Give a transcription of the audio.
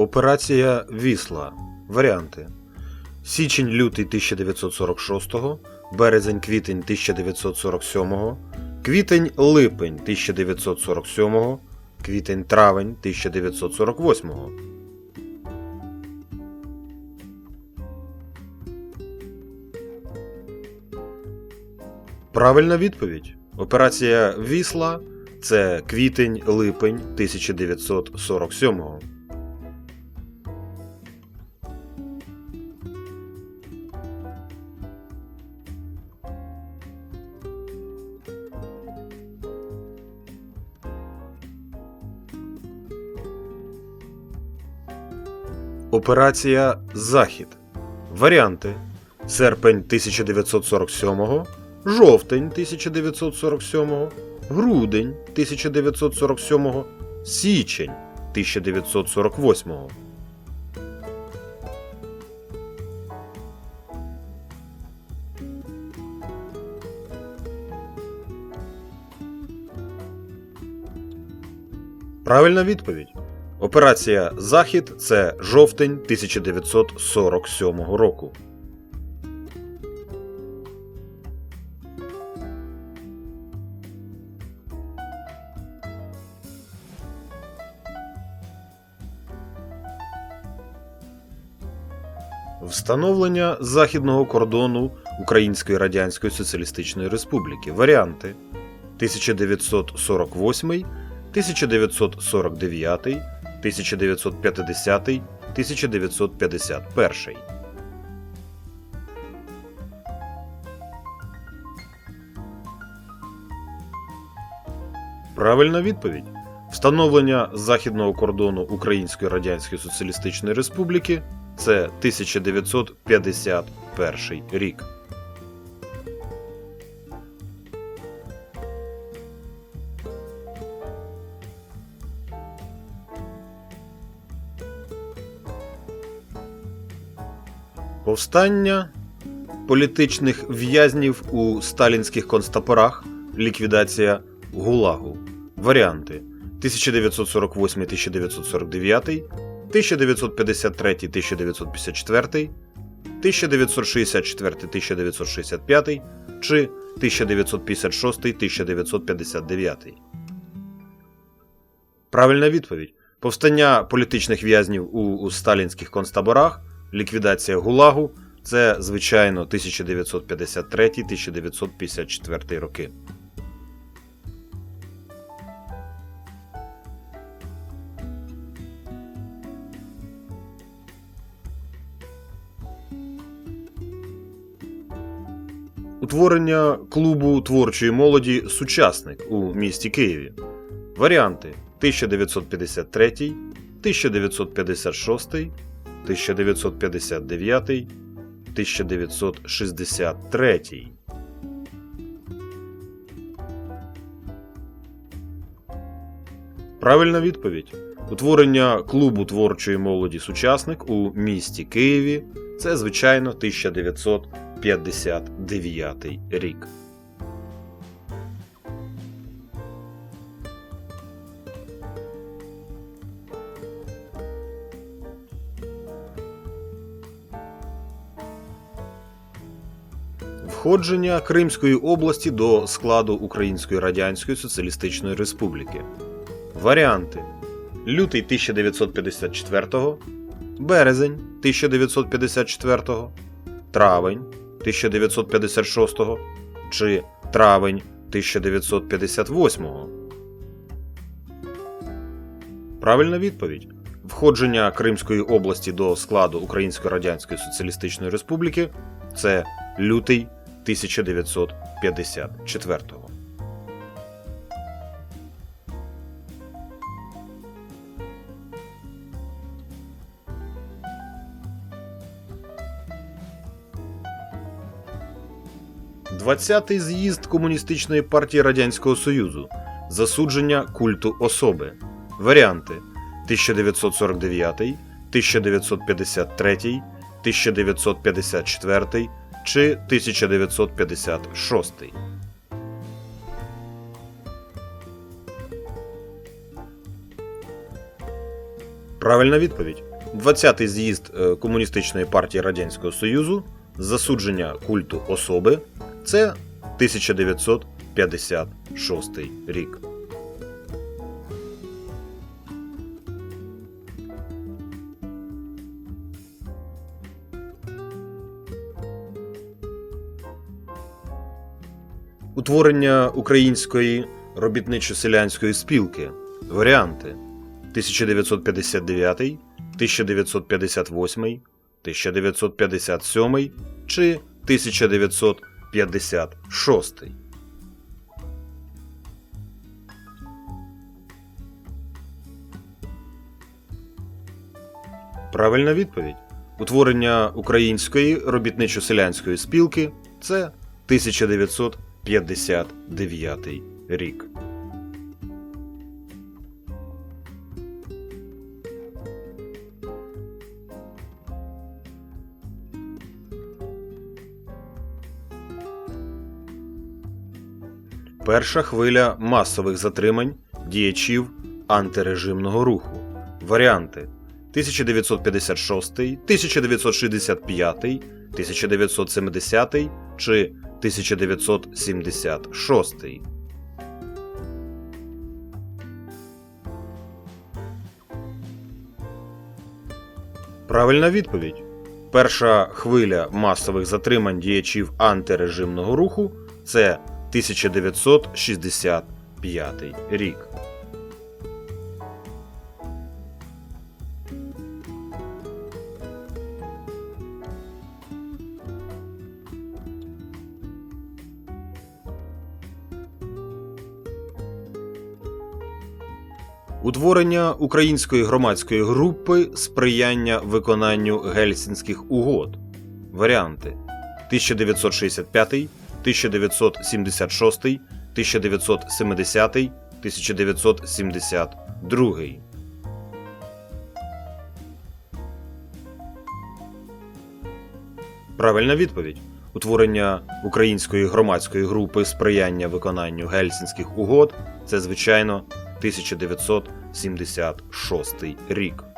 Операція Вісла. Варіанти. Січень-лютий 1946, березень-квітень 1947, квітень-липень 1947, квітень-травень 1948. Правильна відповідь. Операція Вісла це квітень-липень 1947. Операція Захід. Варіанти: серпень 1947, жовтень 1947, грудень 1947, січень 1948. Правильна відповідь. Операція Захід це жовтень 1947 року. Встановлення західного кордону Української Радянської Соціалістичної Республіки. Варіанти 1948, 1949, 1950, 1951. Правильна відповідь. Встановлення західного кордону Української Радянської Соціалістичної Республіки це 1951 рік. Повстання політичних в'язнів у сталінських концтаборах, ліквідація ГУЛАГу. Варіанти 1948-1949, 1953-1954, 1964-1965 чи 1956-1959. Правильна відповідь. Повстання політичних в'язнів у, у сталінських концтаборах, ліквідація ГУЛАГу це, звичайно, 1953-1954 роки. Утворення клубу творчої молоді Сучасник у місті Києві. Варіанти 1953, 1956, 1959, 1963. Правильна відповідь. Утворення клубу творчої молоді Сучасник у місті Києві це, звичайно, 1959 рік. Входження Кримської області до складу Української Радянської Соціалістичної Республіки. Варіанти: лютий 1954, березень 1954, травень 1956 чи травень 1958. Правильна відповідь. Входження Кримської області до складу Української Радянської Соціалістичної Республіки це лютий 1954. Двадцятий з'їзд Комуністичної партії Радянського Союзу. Засудження культу особи. Варіанти 1949, 1953, 1954 чи 1956. Правильна відповідь. 20-й з'їзд е, Комуністичної партії Радянського Союзу, засудження культу особи це 1956 рік. Утворення Української робітничо-селянської спілки. Варіанти 1959, 1958, 1957 чи 1956. Правильна відповідь. Утворення Української робітничо-селянської спілки це 1959 рік. Перша хвиля масових затримань діячів антирежимного руху. Варіанти 1956, 1965, 1970 чи 1976. Правильна відповідь. Перша хвиля масових затримань діячів антирежимного руху це 1965 рік. Утворення української громадської групи сприяння виконанню гельсінських угод. Варіанти 1965, 1976, 1970, 1972. Правильна відповідь. Утворення української громадської групи сприяння виконанню гельсінських угод це, звичайно, 1976 рік.